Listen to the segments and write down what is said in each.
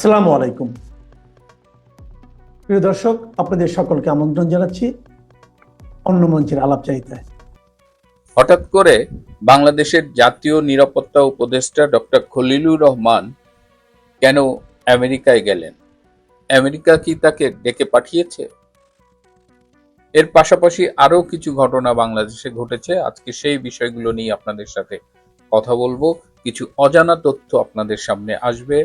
আসসালামু আলাইকুম। প্রিয় দর্শক, আপনাদের সকলকে আমন্ত্রণ জানাচ্ছি অন্য মঞ্চের আলাপ চাইতায় হঠাৎ করে বাংলাদেশের জাতীয় নিরাপত্তা উপদেষ্টা ডক্টর খলিলুর রহমান কেন আমেরিকায় গেলেন? আমেরিকা কি তাকে ডেকে পাঠিয়েছে? এর পাশাপাশি আরও কিছু ঘটনা বাংলাদেশে ঘটেছে। আজকে সেই বিষয়গুলো নিয়ে আপনাদের সাথে কথা বলব। কিছু অজানা তথ্য আপনাদের সামনে আসবে।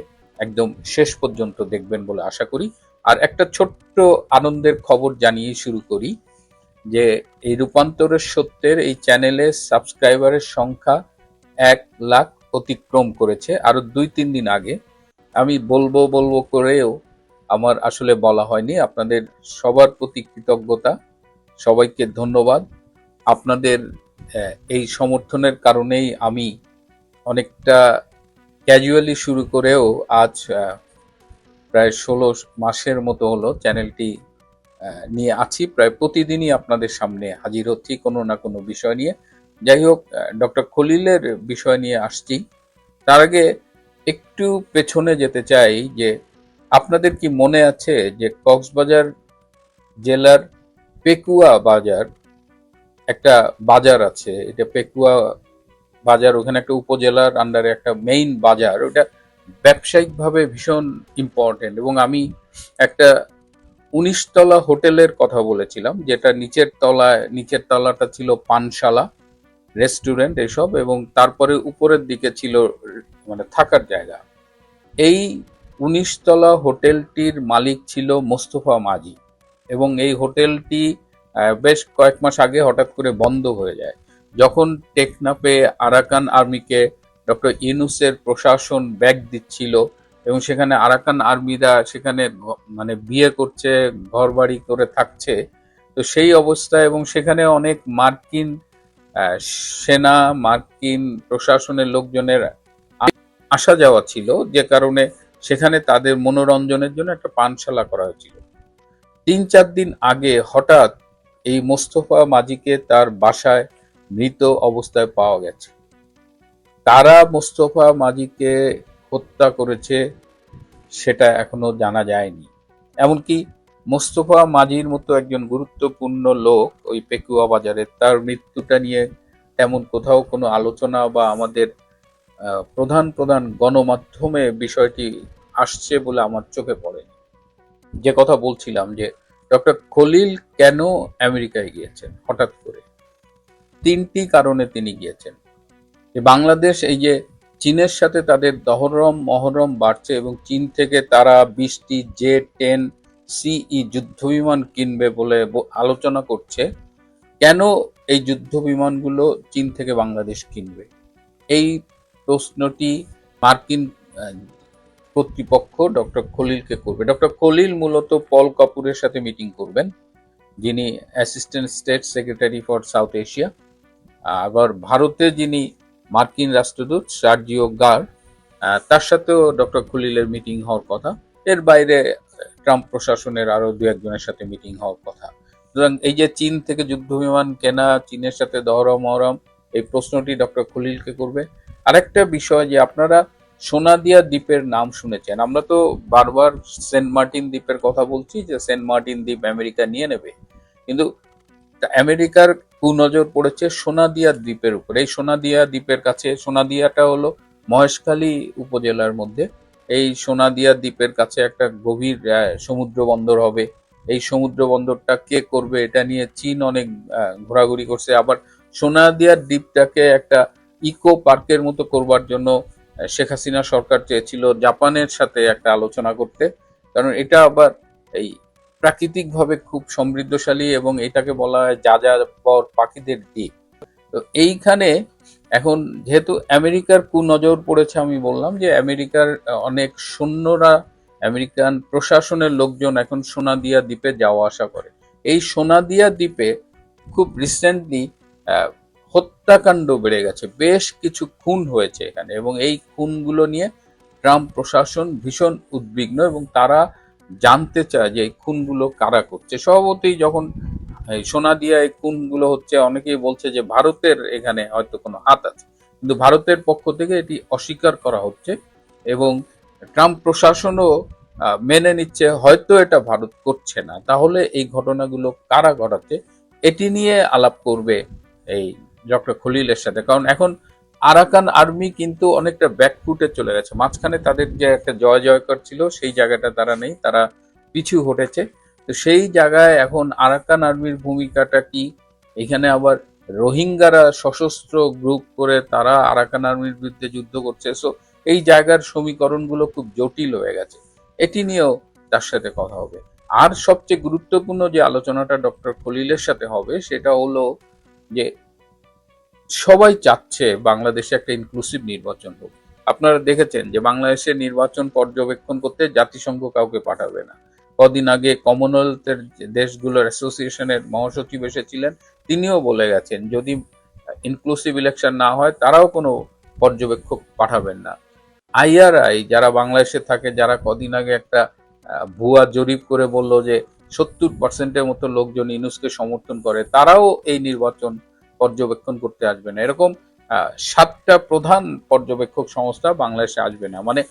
একদম শেষ পর্যন্ত দেখবেন বলে আশা করি। আর একটা ছোট্ট আনন্দের খবর জানিয়ে শুরু করি, যে এই রূপান্তরের সত্যের এই চ্যানেলে সাবস্ক্রাইবারের সংখ্যা এক লাখ অতিক্রম করেছে। আরও দুই, তিন দিন আগে আমি বলব বলব করেও আমার আসলে বলা হয়নি। আপনাদের সবার প্রতি কৃতজ্ঞতা, সবাইকে ধন্যবাদ। আপনাদের এই সমর্থনের কারণেই আমি অনেকটা ক্যাজুয়ালি শুরু করেও আজ প্রায় ষোলো মাসের মতো হলো চ্যানেলটি নিয়ে আছি। প্রায় প্রতিদিনই আপনাদের সামনে হাজির হচ্ছি কোনো না কোনো বিষয় নিয়ে। যাই হোক ডক্টর খলিলের বিষয় নিয়ে আসছি। তার আগে একটু পেছনে যেতে চাই যে আপনাদের কি মনে আছে যে কক্সবাজার জেলার পেকুয়া বাজার একটা বাজার আছে? এটা পেকুয়া বাজার, ওখানে একটা উপজেলার আন্ডারে একটা মেইন বাজার, ওটা ব্যবসায়িকভাবে ভীষণ ইম্পর্টেন্ট এবং আমি একটা উনিশতলা হোটেলের কথা বলেছিলাম, যেটা নিচের তলায়, নিচের তলাটা ছিল পানশালা রেস্টুরেন্ট এসব এবং তারপরে উপরের দিকে ছিল মানে থাকার জায়গা। এই উনিশতলা হোটেলটির মালিক ছিল মোস্তফা মাঝি এবং এই হোটেলটি বেশ কয়েক মাস আগে হঠাৎ করে বন্ধ হয়ে যায়। যখন টেকনাপে আরাকান আর্মিকে ডক্টর ইউনুসের প্রশাসন ব্যাগ দিচ্ছিল এবং সেখানে আরাকান আর্মিরা সেখানে মানে বিয়ে করছে ঘর বাড়ি করে থাকছে, তো সেই অবস্থায় এবং সেখানে অনেক মার্কিন সেনা, মার্কিন প্রশাসনের লোকজনের আসা যাওয়া ছিল, যে কারণে সেখানে তাদের মনোরঞ্জনের জন্য একটা পানশালা করা হয়েছিল। তিন চার দিন আগে হঠাৎ এই মোস্তফা মাজিকে তার বাসায় মৃত অবস্থায় পাওয়া গেছে। তারা মোস্তফা মাজিকে হত্যা করেছে সেটা এখনও জানা যায়নি। এমনকি মোস্তফা মাঝির মতো একজন গুরুত্বপূর্ণ লোক ওই পেকুয়া বাজারে, তার মৃত্যুটা নিয়ে তেমন কোথাও কোনো আলোচনা বা আমাদের প্রধান প্রধান গণমাধ্যমে বিষয়টি আসছে বলে আমার চোখে পড়েনি। যে কথা বলছিলাম যে ডক্টর খলিল কেন আমেরিকায় গিয়েছেন হঠাৎ করে? তিনটি কারণে তিনি গিয়েছেন। যে বাংলাদেশ, এই যে চীনের সাথে তাদের দহরম, মহরম বাড়ছে এবং চীন থেকে তারা বিশটি জে টেন সিই যুদ্ধবিমান কিনবে বলে আলোচনা করছে, কেন এই যুদ্ধ বিমানগুলো চীন থেকে বাংলাদেশ কিনবে? এই প্রশ্নটি মার্কিন কর্তৃপক্ষ ডক্টর খলিলকে করবে। ডক্টর খলিল মূলত পল কাপুরের সাথে মিটিং করবেন, যিনি assistant state secretary for South Asia. আবার ভারতে যিনি মার্কিন রাষ্ট্রদূত, সার্জিও গার তার সাথেও ডক্টর খলিলের মিটিং হওয়ার কথা। এর বাইরে ট্রাম্প প্রশাসনের আরও দু একজনের সাথে মিটিং হওয়ার কথা। সুতরাং এই যে চীন থেকে যুদ্ধ বিমান কেনা, চীনের সাথে দহরম, মহরম, এই প্রশ্নটি ডক্টর খলিলকে করবে। আরেকটা বিষয় যে আপনারা সোনাদিয়া দ্বীপের নাম শুনেছেন। আমরা তো বারবার সেন্ট মার্টিন দ্বীপের কথা বলছি যে সেন্ট মার্টিন দ্বীপ আমেরিকা নিয়ে নেবে। কিন্তু আমেরিকার কুনজর পড়েছে সোনাদিয়া দ্বীপের উপর। এই সোনাদিয়া দ্বীপের কাছে, সোনাদিয়াটা হলো মহেশখালী উপজেলার মধ্যে। এই সোনাদিয়া দ্বীপের কাছে একটা গভীর সমুদ্র বন্দর হবে। এই সমুদ্র বন্দরটা কে করবে এটা নিয়ে চীন অনেক ঘোরাঘুরি করছে। আবার সোনাদিয়ার দ্বীপটাকে একটা ইকো পার্কের মতো করবার জন্য শেখ হাসিনা সরকার চেয়েছিল জাপানের সাথে একটা আলোচনা করতে। কারণ এটা আবার এই প্রাকৃতিকভাবে খুব সমৃদ্ধশালী এবং এটাকে বলা হয় যা যা পর পাখিদের দ্বীপ তো এইখানে এখন যেহেতু আমেরিকার কুনজর পড়েছে আমি বললাম যে আমেরিকার অনেক সৈন্যরা, আমেরিকান প্রশাসনের লোকজন এখন সোনাদিয়া দ্বীপে যাওয়া আসা করে। এই সোনাদিয়া দ্বীপে খুব রিসেন্টলি হত্যাকাণ্ড বেড়ে গেছে। বেশ কিছু খুন হয়েছে এখানে এবং এই খুনগুলো নিয়ে ট্রাম্প প্রশাসন ভীষণ উদ্বিগ্ন এবং তারা জানতে চায় যে খুনগুলো কারা করছে। স্বভাবতই যখন এই সোনাদিয়া এই খুনগুলো হচ্ছে, অনেকেই বলছে যে ভারতের এখানে হয়তো কোনো হাত আছে। কিন্তু ভারতের পক্ষ থেকে এটি অস্বীকার করা হচ্ছে এবং ট্রাম্প প্রশাসনও মেনে নিচ্ছে হয়তো এটা ভারত করছে না। তাহলে এই ঘটনাগুলো কারা ঘটাচ্ছে, এটি নিয়ে আলাপ করবে এই ডক্টর খলিলের সাথে। কারণ এখন আরাকান আর্মি কিন্তু অনেকটা ব্যাকফুটে চলে গেছে। মাঝখানে তাদের যে একটা জয় জয়কর ছিল, সেই জায়গাটা তারা নেই, তারা পিছু হটেছে। তো সেই জায়গায় এখন আরাকান আর্মির ভূমিকাটা কি? এখানে আবার রোহিঙ্গারা সশস্ত্র গ্রুপ করে তারা আরাকান আর্মির বিরুদ্ধে যুদ্ধ করছে। সো এই জায়গার সমীকরণগুলো খুব জটিল হয়ে গেছে। এটি নিয়েও তার সাথে কথা হবে। আর সবচেয়ে গুরুত্বপূর্ণ যে আলোচনাটা ডক্টর খলিলের সাথে হবে, সেটা হলো যে সবাই চাচ্ছে বাংলাদেশে একটা ইনক্লুসিভ নির্বাচন হোক। আপনারা দেখেছেন যে বাংলাদেশের নির্বাচন পর্যবেক্ষণ করতে জাতিসংঘ কাউকে পাঠাবে না। কদিন আগে কমনওয়েলথের দেশগুলোর অ্যাসোসিয়েশনের মহাসচিব এসেছিলেন, তিনিও বলে গেছেন, যদি ইনক্লুসিভ ইলেকশন না হয়, তারাও কোনো পর্যবেক্ষক পাঠাবেন না। আইআরআই যারা বাংলাদেশে থাকে, যারা কদিন আগে একটা ভুয়া জরিপ করে বলল যে সত্তর পার্সেন্টের মতো লোকজন ইনুসকে সমর্থন করে, তারাও এই নির্বাচন পর্যবেক্ষণ করতে আসবে না। এরকম সাতটা প্রধান পর্যবেক্ষক সংস্থা বাংলাদেশে আসবে না। মানে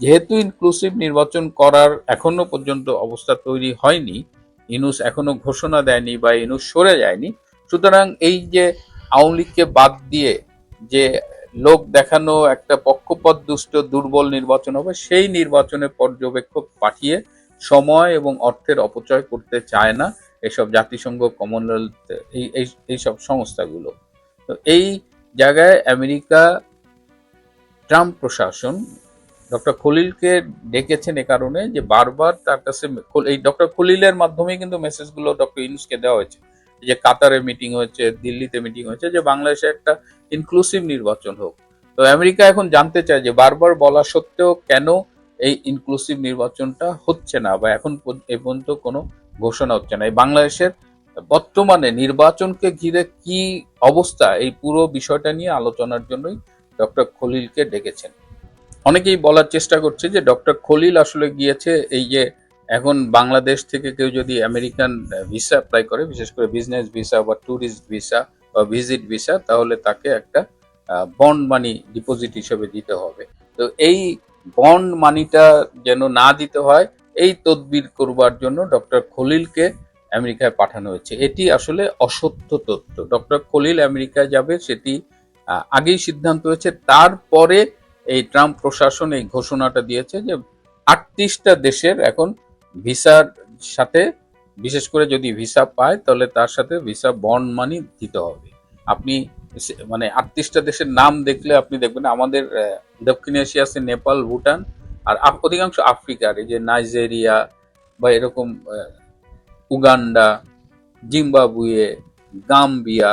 যেহেতু ইনক্লুসিভ নির্বাচন করার এখনও পর্যন্ত অবস্থা তৈরি হয়নি, ইনুস এখনও ঘোষণা দেয়নি বা ইনুস সরে যায়নি, সুতরাং এই যে আওয়ামী লীগকে বাদ দিয়ে যে লোক দেখানো একটা পক্ষপাত, দুষ্ট, দুর্বল নির্বাচন হবে, সেই নির্বাচনে পর্যবেক্ষক পাঠিয়ে সময় এবং অর্থের অপচয় করতে চায় না। এসব জাতিসংঘ কমনওয়েলথ এই, এই- এইসব সংস্থাগুলো। তো এই জায়গায় আমেরিকা, ট্রাম্প প্রশাসন, ডক্টর খলিলকে ডেকেছেন এ কারণে যে বারবার তার কাছে এই ডক্টর খলিলের মাধ্যমে কিন্তু মেসেজগুলো ডক্টর ইউনুসকে দেওয়া হয়েছে। যে কাতারে মিটিং হয়েছে, দিল্লিতে মিটিং হয়েছে, যে বাংলাদেশে একটা ইনক্লুসিভ নির্বাচন হোক। তো আমেরিকা এখন জানতে চায় যে বারবার বলা সত্ত্বেও কেন এই ইনক্লুসিভ নির্বাচনটা হচ্ছে না বা এখন এ পর্যন্ত কোনো ঘোষণা হচ্ছে না। এই বাংলাদেশের বর্তমানে নির্বাচনকে ঘিরে কি অবস্থা, এই পুরো বিষয়টা নিয়ে আলোচনার জন্যই ডক্টর খলিলকে ডেকেছেন। অনেকেই বলার চেষ্টা করছে যে ডক্টর খলিল আসলে গিয়েছে এই যে এখন বাংলাদেশ থেকে কেউ যদি আমেরিকান ভিসা অ্যাপ্লাই করে, বিশেষ করে বিজনেস ভিসা বা ট্যুরিস্ট ভিসা বা ভিজিট ভিসা তাহলে তাকে একটা বন্ড মানি ডিপোজিট হিসেবে দিতে হবে। তো এই বন্ড মানিটা যেন না দিতে হয় এই তদবির করবার জন্য ডক্টর খলিলকে আমেরিকায় পাঠানো হয়েছে। এটি আসলে অসত্য তথ্য। ডক্টর খলিল আমেরিকায় যাবে, সেটি আগেই সিদ্ধান্ত হয়েছে। তারপরে এই ট্রাম্প প্রশাসন এই ঘোষণাটা দিয়েছে যে আটত্রিশটা দেশের এখন ভিসার সাথে, বিশেষ করে যদি ভিসা পায়, তাহলে তার সাথে ভিসা বন্ড মানি দিতে হবে। আপনি মানে আটত্রিশটা দেশের নাম দেখলে আপনি দেখবেন, আমাদের দক্ষিণ এশিয়া আছে নেপাল, ভুটান আর অধিকাংশ আফ্রিকার এই যে নাইজেরিয়া বা এরকম উগান্ডা, জিম্বাবুয়ে, গাম্বিয়া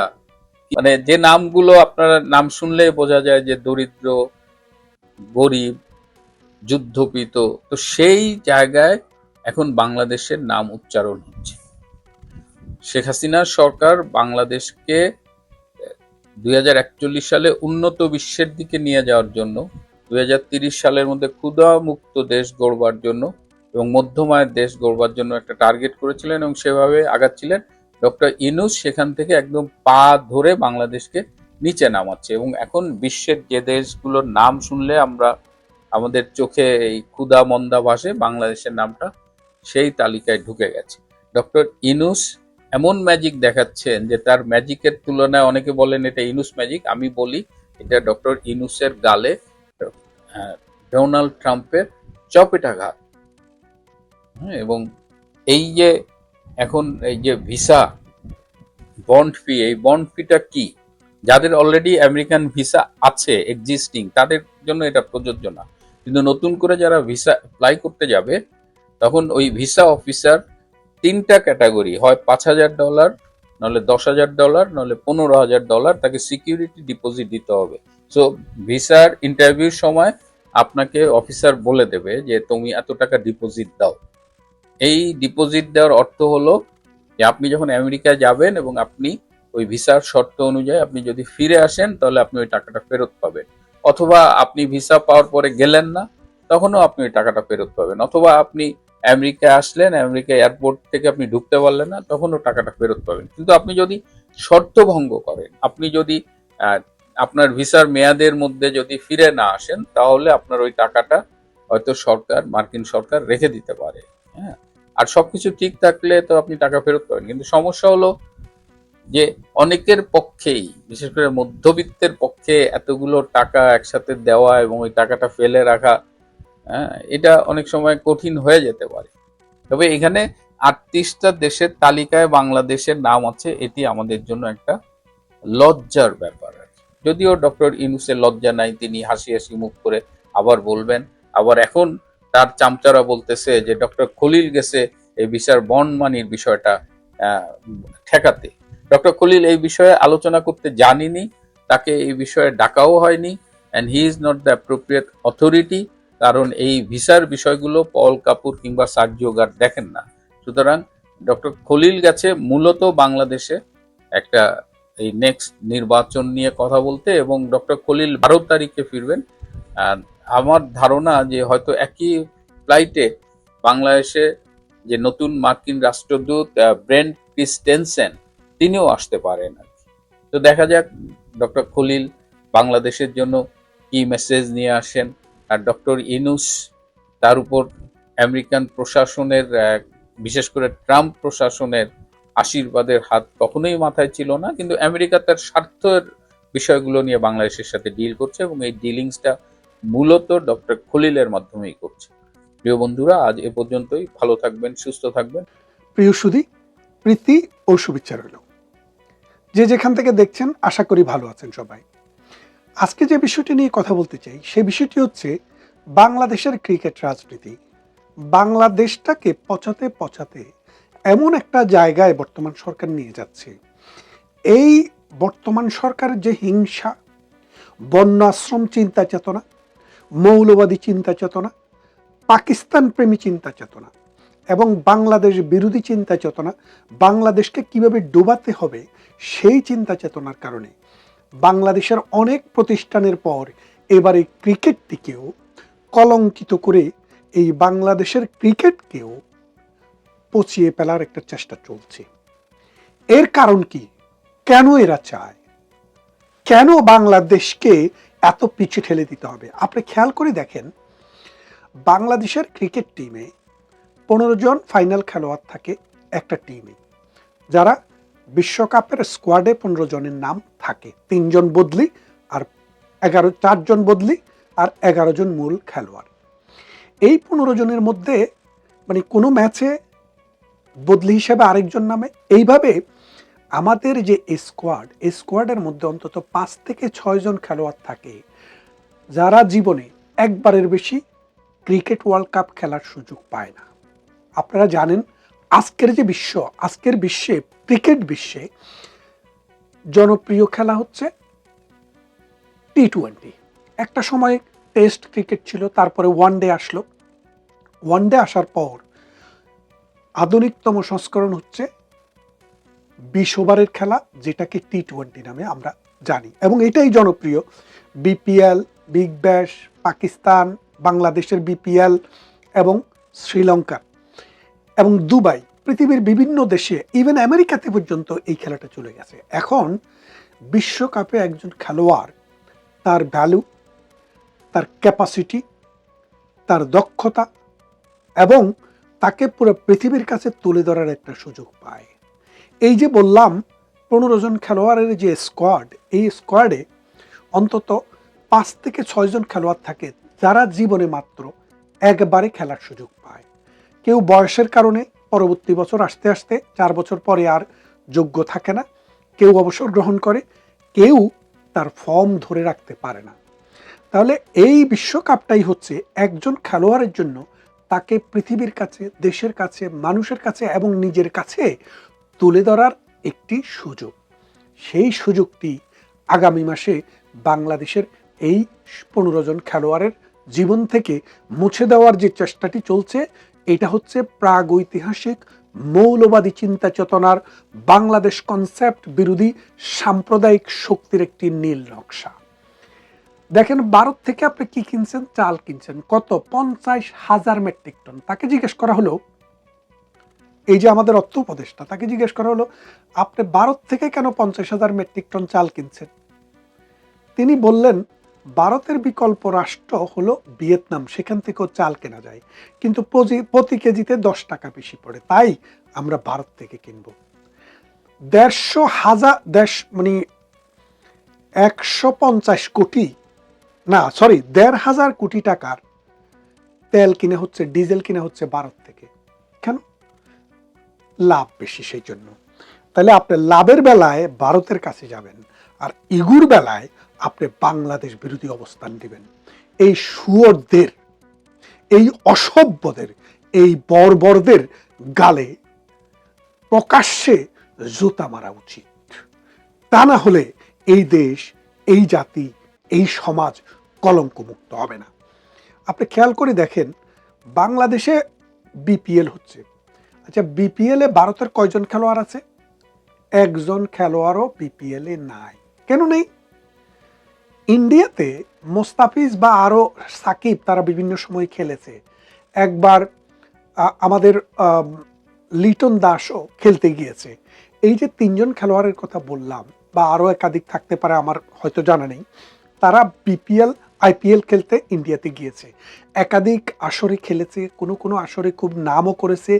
মানে যে নামগুলো আপনারা নাম শুনলে বোঝা যায় যে দরিদ্র, গরিব, যুদ্ধপিত, তো সেই জায়গায় এখন বাংলাদেশের নাম উচ্চারণ হচ্ছে। শেখ হাসিনার সরকার বাংলাদেশকে দুই হাজার একচল্লিশ সালে উন্নত বিশ্বের দিকে নিয়ে যাওয়ার জন্য দুই সালের মধ্যে ক্ষুধা মুক্ত দেশ গড়বার জন্য এবং মধ্যমায়ের দেশ গড়বার জন্য একটা টার্গেট করেছিলেন এবং সেভাবে আগাচ্ছিলেন। ডক্টর ইনুস সেখান থেকে একদম পা ধরে বাংলাদেশকে নিচে নামাচ্ছে এবং এখন বিশ্বের যে দেশগুলোর নাম শুনলে আমরা আমাদের চোখে এই ক্ষুদা মন্দা ভাসে বাংলাদেশের নামটা সেই তালিকায় ঢুকে গেছে। ডক্টর ইনুস এমন ম্যাজিক দেখাচ্ছেন যে তার ম্যাজিকের তুলনায় অনেকে বলেন এটা ইনুস ম্যাজিক, আমি বলি এটা ডক্টর ইনুসের গালে ডোনাল্ড ট্রাম্পের চপেটাঘাত। হ্যাঁ, এবং এই যে এখন এই যে ভিসা বন্ড ফি এই বন্ড ফিটা কি? যাদের অলরেডি আমেরিকান ভিসা আছে এক্সিস্টিং তাদের জন্য এটা প্রযোজ্য না। কিন্তু নতুন করে যারা ভিসা অ্যাপ্লাই করতে যাবে তখন ওই ভিসা অফিসার তিনটা ক্যাটাগরি হয় পাঁচ হাজার ডলার নাহলে দশ হাজার ডলার নাহলে পনেরো হাজার ডলার তাকে সিকিউরিটি ডিপোজিট দিতে হবে। সো ভিসার ইন্টারভিউর সময় আপনাকে অফিসার বলে দেবে যে তুমি এত টাকা ডিপোজিট দাও। এই ডিপোজিট দেওয়ার অর্থ হলো যে আপনি যখন আমেরিকায় যাবেন এবং আপনি ওই ভিসার শর্ত অনুযায়ী আপনি যদি ফিরে আসেন, তাহলে আপনি ওই টাকাটা ফেরত পাবেন। অথবা আপনি ভিসা পাওয়ার পরে গেলেন না, তখনও আপনি ওই টাকাটা ফেরত পাবেন। অথবা আপনি আমেরিকায় আসলেন আমেরিকা এয়ারপোর্ট থেকে আপনি ঢুকতে পারলেন না, তখনও টাকাটা ফেরত পাবেন। কিন্তু আপনি যদি শর্ত ভঙ্গ করেন, আপনি যদি আপনার ভিসার মেয়াদের মধ্যে যদি ফিরে না আসেন, তাহলে আপনার ওই টাকাটা হয়তো সরকার, মার্কিন সরকার রেখে দিতে পারে। হ্যাঁ? আর সবকিছু ঠিক থাকলে তো আপনি টাকা ফেরত পাবেন। কিন্তু সমস্যা হলো যে অনেকের পক্ষেই, বিশেষ করে মধ্যবিত্তের পক্ষে এতগুলো টাকা একসাথে দেওয়া এবং ওই টাকাটা ফেলে রাখা হ্যাঁ এটা অনেক সময় কঠিন হয়ে যেতে পারে। তবে এখানে আটত্রিশটা দেশের তালিকায় বাংলাদেশের নাম আছে। এটি আমাদের জন্য একটা লজ্জার ব্যাপার। যদিও ডক্টর ইনুসের লজ্জা নাই, তিনি হাসি হাসি মুখ করে আবার বলবেন। আবার এখন তার চামচারা বলতেছে যে, ডক্টর খলিল গেছে এই বিচার বন্ড মানির বিষয়টা ঠেকাতে। ডক্টর খলিল এই বিষয়ে আলোচনা করতে জানিনি, তাকে এই বিষয়ে ডাকাও হয়নি and he is not the appropriate authority কারণ এই ভিসার বিষয়গুলো পল কাপুর কিংবা সার্জিও গার্ড দেখেন না। সুতরাং ডক্টর খলিল গেছে মূলত বাংলাদেশে একটা এই নেক্সট নির্বাচন নিয়ে কথা বলতে এবং ডক্টর খলিল বারো তারিখে ফিরবেন। আমার ধারণা যে হয়তো একই ফ্লাইটে বাংলাদেশে যে নতুন মার্কিন রাষ্ট্রদূত ব্রেন্ট ক্রিস্টেনসেন, তিনিও আসতে পারেন আর তো দেখা যাক ডক্টর খলিল বাংলাদেশের জন্য কি মেসেজ নিয়ে আসেন। আর ডক্টর ইনুস, তার উপর আমেরিকান প্রশাসনের বিশেষ করে ট্রাম্প প্রশাসনের আশীর্বাদের হাত কখনোই মাথায় ছিল না, কিন্তু আমেরিকা তার স্বার্থের বিষয়গুলো নিয়ে বাংলাদেশের সাথে ডিল করছে এবং এই ডিলিংসটা মূলত ডক্টর খলিলের মাধ্যমেই করছে। প্রিয় বন্ধুরা, আজ এ পর্যন্তই। ভালো থাকবেন, সুস্থ থাকবেন। প্রিয় সুধি, প্রীতি ও শুভেচ্ছা রইল। যে যেখান থেকে দেখছেন, আশা করি ভালো আছেন সবাই। আজকে যে বিষয়টি নিয়ে কথা বলতে চাই, সে বিষয়টি হচ্ছে বাংলাদেশের ক্রিকেট রাজনীতি। বাংলাদেশটাকে পচাতে পচাতে এমন একটা জায়গায় বর্তমান সরকার নিয়ে যাচ্ছে। এই বর্তমান সরকারের যে হিংসা, বন্যাশ্রম চিন্তা চেতনা, মৌলবাদী চিন্তা চেতনা, পাকিস্তান প্রেমী চিন্তা চেতনা এবং বাংলাদেশ বিরোধী চিন্তা চেতনা, বাংলাদেশকে কীভাবে ডোবাতে হবে সেই চিন্তা চেতনার কারণে বাংলাদেশের অনেক প্রতিষ্ঠানের পর এবারে ক্রিকেটটিকেও কলঙ্কিত করে এই বাংলাদেশের ক্রিকেটকেও পচিয়ে ফেলার একটা চেষ্টা চলছে। এর কারণ কি? কেন এরা চায়? কেন বাংলাদেশকে এত পিছু ঠেলে দিতে হবে? আপনি খেয়াল করে দেখেন, বাংলাদেশের ক্রিকেট টিমে পনেরো জন ফাইনাল খেলোয়াড় থাকে একটা টিমে। যারা বিশ্বকাপের স্কোয়াডে পনেরো জনের নাম থাকে। তিনজন বদলি আর এগারো, চারজন বদলি আর এগারো জন মূল খেলোয়াড়। এই পনেরো জনের মধ্যে মানে কোনো ম্যাচে বদলি হিসেবে আরেকজন নামে। এইভাবে আমাদের যে স্কোয়াড স্কোয়াডের মধ্যে অন্তত পাঁচ থেকে ছয়জন খেলোয়াড় থাকে, যারা জীবনে একবারের বেশি ক্রিকেট ওয়ার্ল্ড কাপ খেলার সুযোগ পায় না। আপনারা জানেন, আজকের যে বিশ্ব, আজকের বিশ্বে, ক্রিকেট বিশ্বে জনপ্রিয় খেলা হচ্ছে টি টোয়েন্টি একটা সময় টেস্ট ক্রিকেট ছিল, তারপরে ওয়ান ডে আসলো। ওয়ান ডে আসার পর আধুনিকতম সংস্করণ হচ্ছে বিশ ওভারের খেলা, যেটাকে টি টোয়েন্টি নামে আমরা জানি। এবং এটাই জনপ্রিয়। বিপিএল, বিগ ব্যাশ, পাকিস্তান, বাংলাদেশের বিপিএল এবং শ্রীলঙ্কা এবং দুবাই, পৃথিবীর বিভিন্ন দেশে ইভেন আমেরিকাতে পর্যন্ত এই খেলাটা চলে গেছে। এখন বিশ্বকাপে একজন খেলোয়াড়, তার ভ্যালু তার ক্যাপাসিটি তার দক্ষতা এবং তাকে পুরো পৃথিবীর কাছে তুলে ধরার একটা সুযোগ পায়। এই যে বললাম, পনেরো জন খেলোয়াড়ের যে স্কোয়াড এই স্কোয়াডে অন্তত পাঁচ থেকে ছয়জন খেলোয়াড় থাকে যারা জীবনে মাত্র একবারে খেলার সুযোগ পায়। কেউ বয়সের কারণে পরবর্তী বছর আসতে আসতে চার বছর পরে আর যোগ্য থাকে না। কেউ অবসর গ্রহণ করে, কেউ তার ফর্ম ধরে রাখতে পারে না। তাহলে এই বিশ্বকাপটাই হচ্ছে একজন খেলোয়াড়ের জন্য তাকে পৃথিবীর কাছে, দেশের কাছে, মানুষের কাছে এবং নিজের কাছে তুলে ধরার একটি সুযোগ। সেই সুযোগটি আগামী মাসে বাংলাদেশের এই পনেরো জন খেলোয়াড়ের জীবন থেকে মুছে দেওয়ার যে চেষ্টাটি চলছে, এটা হচ্ছে প্রাগৈতিহাসিক মৌলবাদী চিন্তা চেতনার বাংলাদেশ কনসেপ্ট বিরোধী সাম্প্রদায়িক শক্তির একটি নীল নকশা। দেখেন ভারত থেকে আপনি কি কিনছেন? চাল কিনছেন। কত? পঞ্চাশ হাজার মেট্রিক টন। তাকে জিজ্ঞেস করা হলো, এই যে আমাদের অর্থ উপদেষ্টা, তাকে জিজ্ঞেস করা হলো, আপনি ভারত থেকে কেন পঞ্চাশ হাজার মেট্রিক টন চাল কিনছেন? তিনি বললেন, ভারতের বিকল্প রাষ্ট্র হলো ভিয়েতনাম। সেখান থেকেও চাল কেনা যায়। কিন্তু প্রতি- কেজিতে দশ টাকা বেশি পড়ে। তাই আমরা ভারত থেকে কিনবো। দেড়শো হাজার, দেশ মানে একশো পঞ্চাশ কোটি না সরি দেড় হাজার কোটি টাকার তেল কিনে হচ্ছে, ডিজেল কিনে হচ্ছে ভারত থেকে। কেন? লাভ বেশি সেই জন্য। তাহলে আপনি লাভের বেলায় ভারতের কাছে যাবেন, আর ইগুর বেলায় আপনি বাংলাদেশ বিরোধী অবস্থান নেবেন এই সুয়রদের এই অসভ্যদের, এই বর্বরদের গালে প্রকাশ্যে জুতা মারা উচিত। তা না হলে এই দেশ, এই জাতি এই সমাজ কলঙ্কমুক্ত হবে না। আপনি খেয়াল করে দেখেন, বাংলাদেশে বিপিএল হচ্ছে। আচ্ছা বিপিএল ভারতের কয়জন খেলোয়াড় আছে? একজন খেলোয়াড়ও বিপিএল নাই। কেন নেই? ইন্ডিয়াতে মোস্তাফিজ বা আরও সাকিব তারা বিভিন্ন সময় খেলেছে। একবার আমাদের লিটন দাসও খেলতে গিয়েছে। এই যে তিনজন খেলোয়াড়ের কথা বললাম, বা আরও একাধিক থাকতে পারে আমার হয়তো জানা নেই। তারা বিপিএল আইপিএল খেলতে ইন্ডিয়াতে গিয়েছে। একাধিক আসরে খেলেছে, কোনো কোনো আসরে খুব নামও করেছে,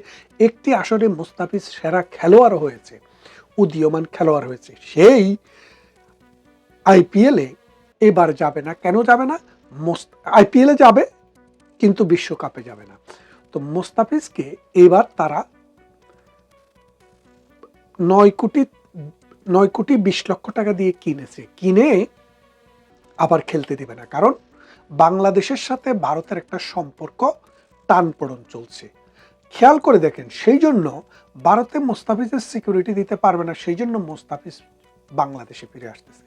একটি আসরে মুস্তাফিজ সেরা খেলোয়াড় হয়েছে, উদীয়মান খেলোয়াড় হয়েছে। সেই আইপিএলে এবার যাবে না। কেন যাবে না? আইপিএলে যাবে, কিন্তু বিশ্বকাপে যাবে না। তো মোস্তাফিজকে এবার তারা নয় কোটি নয় কোটি বিশ লক্ষ টাকা দিয়ে কিনেছে। কিনে আবার খেলতে দিবে না। কারণ বাংলাদেশের সাথে ভারতের একটা সম্পর্ক টানপোড়ন চলছে। খেয়াল করে দেখেন, সেই জন্য ভারতে মোস্তাফিজের সিকিউরিটি দিতে পারবে না, সেই জন্য মোস্তাফিজ বাংলাদেশে ফিরে আসতেছে।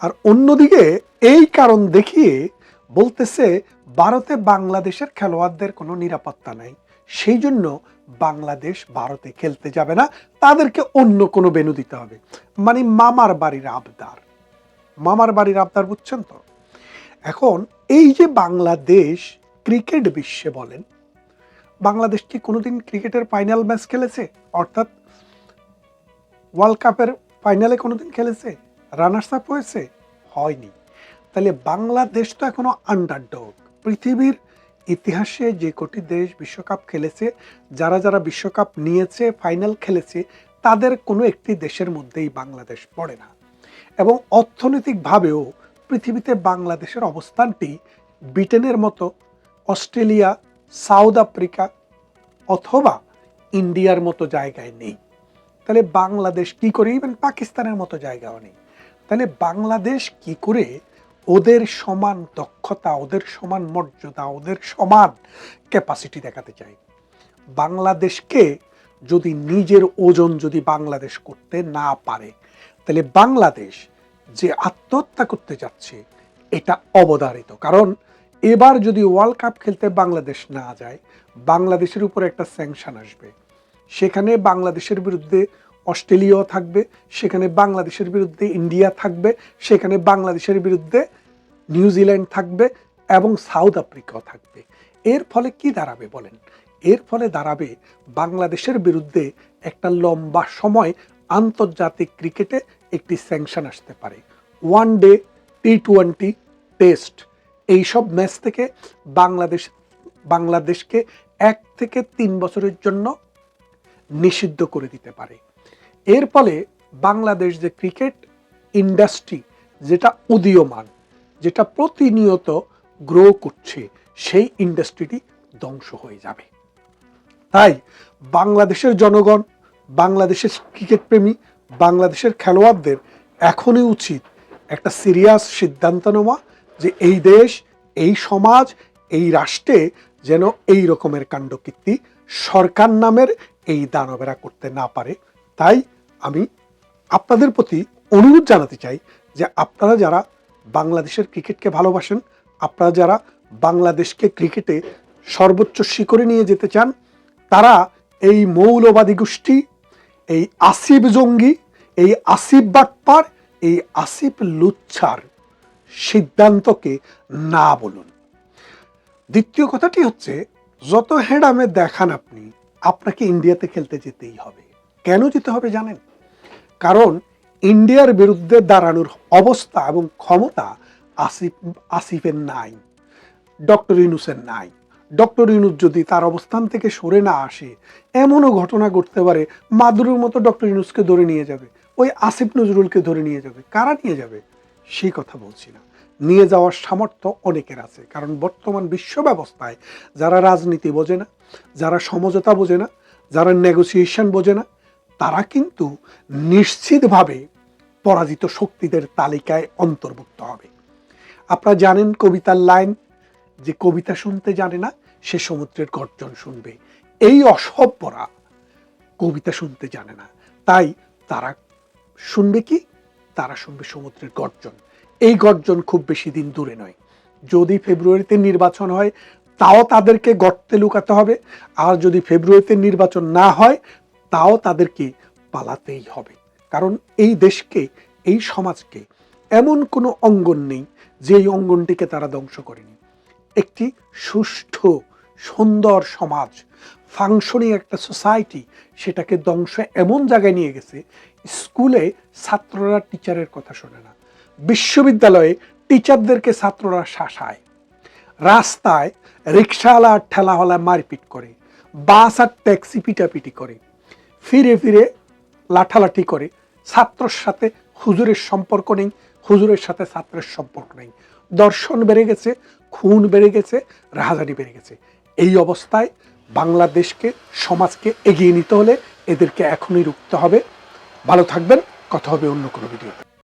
আর অন্যদিকে এই কারণ দেখিয়ে বলতেছে, ভারতে বাংলাদেশের খেলোয়াড়দের কোনো নিরাপত্তা নাই। সেই জন্য বাংলাদেশ ভারতে খেলতে যাবে না, তাদেরকে অন্য কোনো বেনু দিতে হবে। মানে মামার বাড়ির আবদার। মামার বাড়ির আবদার বুঝছেন তো? এখন এই যে বাংলাদেশ ক্রিকেট বিশ্বে বলেন, বাংলাদেশ কি কোনোদিন ক্রিকেটের ফাইনাল ম্যাচ খেলেছে? অর্থাৎ ওয়ার্ল্ড কাপের ফাইনালে কোনোদিন খেলেছে? রানার্স আপ হয়েছে? হয়নি। তাহলে বাংলাদেশ তো এখনও আন্ডারডগ পৃথিবীর ইতিহাসে যে কোটি দেশ বিশ্বকাপ খেলেছে, যারা যারা বিশ্বকাপ নিয়েছে ফাইনাল খেলেছে, তাদের কোনো একটি দেশের মধ্যেই বাংলাদেশ পড়ে না। এবং অর্থনৈতিকভাবেও পৃথিবীতে বাংলাদেশের অবস্থানটি ব্রিটেনের মতো, অস্ট্রেলিয়া, সাউথ আফ্রিকা অথবা ইন্ডিয়ার মতো জায়গায় নেই। তাহলে বাংলাদেশ কি করে? ইভেন পাকিস্তানের মতো জায়গাও নেই। তাহলে বাংলাদেশ কি করে? ওদের সমান দক্ষতা, ওদের সমান মর্যাদা, ওদের সমান ক্যাপাসিটি দেখাতে চায়। বাংলাদেশকে যদি নিজের ওজন যদি বাংলাদেশ করতে না পারে তাহলে বাংলাদেশ যে আত্মহত্যা করতে যাচ্ছে, এটা অবধারিত। কারণ এবার যদি ওয়ার্ল্ড কাপ খেলতে বাংলাদেশ না যায়, বাংলাদেশের উপর একটা স্যাংশন আসবে। সেখানে বাংলাদেশের বিরুদ্ধে অস্ট্রেলিয়াও থাকবে, সেখানে বাংলাদেশের বিরুদ্ধে ইন্ডিয়া থাকবে, সেখানে বাংলাদেশের বিরুদ্ধে নিউজিল্যান্ড থাকবে এবং সাউথ আফ্রিকাও থাকবে। এর ফলে কি দাঁড়াবে বলেন? এর ফলে দাঁড়াবে বাংলাদেশের বিরুদ্ধে একটা লম্বা সময় আন্তর্জাতিক ক্রিকেটে একটি স্যাংশন আসতে পারে। One day T twenty test এইসব ম্যাচ থেকে বাংলাদেশ, বাংলাদেশকে এক থেকে তিন বছরের জন্য নিষিদ্ধ করে দিতে পারে। এর ফলে বাংলাদেশ যে ক্রিকেট ইন্ডাস্ট্রি যেটা উদীয়মান, যেটা প্রতিনিয়ত গ্রো করছে, সেই ইন্ডাস্ট্রিটি ধ্বংস হয়ে যাবে। তাই বাংলাদেশের জনগণ বাংলাদেশের ক্রিকেট প্রেমী বাংলাদেশের খেলোয়াড়দের এখনই উচিত একটা সিরিয়াস সিদ্ধান্ত নেওয়া যে এই দেশ, এই সমাজ, এই রাষ্ট্রে যেন এই রকমের কাণ্ডকীর্তি সরকার নামের এই দানবেরা করতে না পারে। তাই আমি আপনাদের প্রতি অনুরোধ জানাতে চাই যে আপনারা যারা বাংলাদেশের ক্রিকেটকে ভালোবাসেন, আপনারা যারা বাংলাদেশকে ক্রিকেটে সর্বোচ্চ শিখরে নিয়ে যেতে চান, তারা এই মৌলবাদী গোষ্ঠী এই আসিফ জঙ্গি, এই আসিফ বাটপার, এই আসিফ লুচ্ছার সিদ্ধান্তকে না বলুন। দ্বিতীয় কথাটি হচ্ছে, যত হেডামে দেখান আপনি, আপনাকে ইন্ডিয়াতে খেলতে যেতেই হবে। কেন যেতে হবে জানেন? কারণ ইন্ডিয়ার বিরুদ্ধে দাঁড়ানোর অবস্থা এবং ক্ষমতা আসিফ, আসিফের নাই, ডক্টর ইনুসের নাই। ডক্টর ইউনুস যদি তার অবস্থান থেকে সরে না আসে, এমনও ঘটনা ঘটতে পারে, মাদুরের মতো ডক্টর ইউনুসকে ধরে নিয়ে যাবে, ওই আসিফ নজরুলকে ধরে নিয়ে যাবে, কারা নিয়ে যাবে? সেই কথা বলছি না। নিয়ে যাওয়ার সামর্থ্য অনেকের আছে, কারণ বর্তমান বিশ্ব ব্যবস্থায় যারা রাজনীতি বোঝে না, যারা সমঝোতা বোঝে না, যারা নেগোসিয়েশন বোঝে না, তারা কিন্তু নিশ্চিতভাবে পরাজিত শক্তিদের তালিকায় অন্তর্ভুক্ত হবে। আপনারা জানেন কবিতার লাইন, যে কবিতা শুনতে জানে না সে সমুদ্রের গর্জন শুনবে। এই অসভ্যরা কবিতা শুনতে জানে না। তাই তারা শুনবে কি? তারা শুনবে সমুদ্রের গর্জন। এই গর্জন খুব বেশি দিন দূরে নয়। যদি ফেব্রুয়ারিতে নির্বাচন হয়, তাও তাদেরকে গর্তে লুকাতে হবে। আর যদি ফেব্রুয়ারিতে নির্বাচন না হয়, তাও তাদেরকে পালাতেই হবে। কারণ এই দেশকে, এই সমাজকে এমন কোনো অঙ্গন নেই যে অঙ্গনটিকে তারা ধ্বংস করেনি। একটি সুষ্ঠু সুন্দর সমাজ ফাংশনিং একটা সোসাইটি সেটাকে ধ্বংস এমন জায়গায় নিয়ে গেছে স্কুলে ছাত্ররা টিচারের কথা শোনে না। বিশ্ববিদ্যালয়ে টিচারদেরকে ছাত্ররা শাসায়। রাস্তায় রিক্সাওয়ালা আর ঠেলাওয়ালা মারপিট করে। বাস আর ট্যাক্সি পিটাপিটি করে। ফিরে ফিরে লাঠালাঠি করে। ছাত্রর সাথে হুজুরের সম্পর্ক নেই, হুজুরের সাথে ছাত্রের সম্পর্ক নেই। দর্শন বেড়ে গেছে, খুন বেড়ে গেছে রাহাজানি বেড়ে গেছে। এই অবস্থায় বাংলাদেশকে, সমাজকে এগিয়ে নিতে হলে এদেরকে এখনই রুখতে হবে। ভালো থাকবেন। কথা হবে অন্য কোনো ভিডিওতে।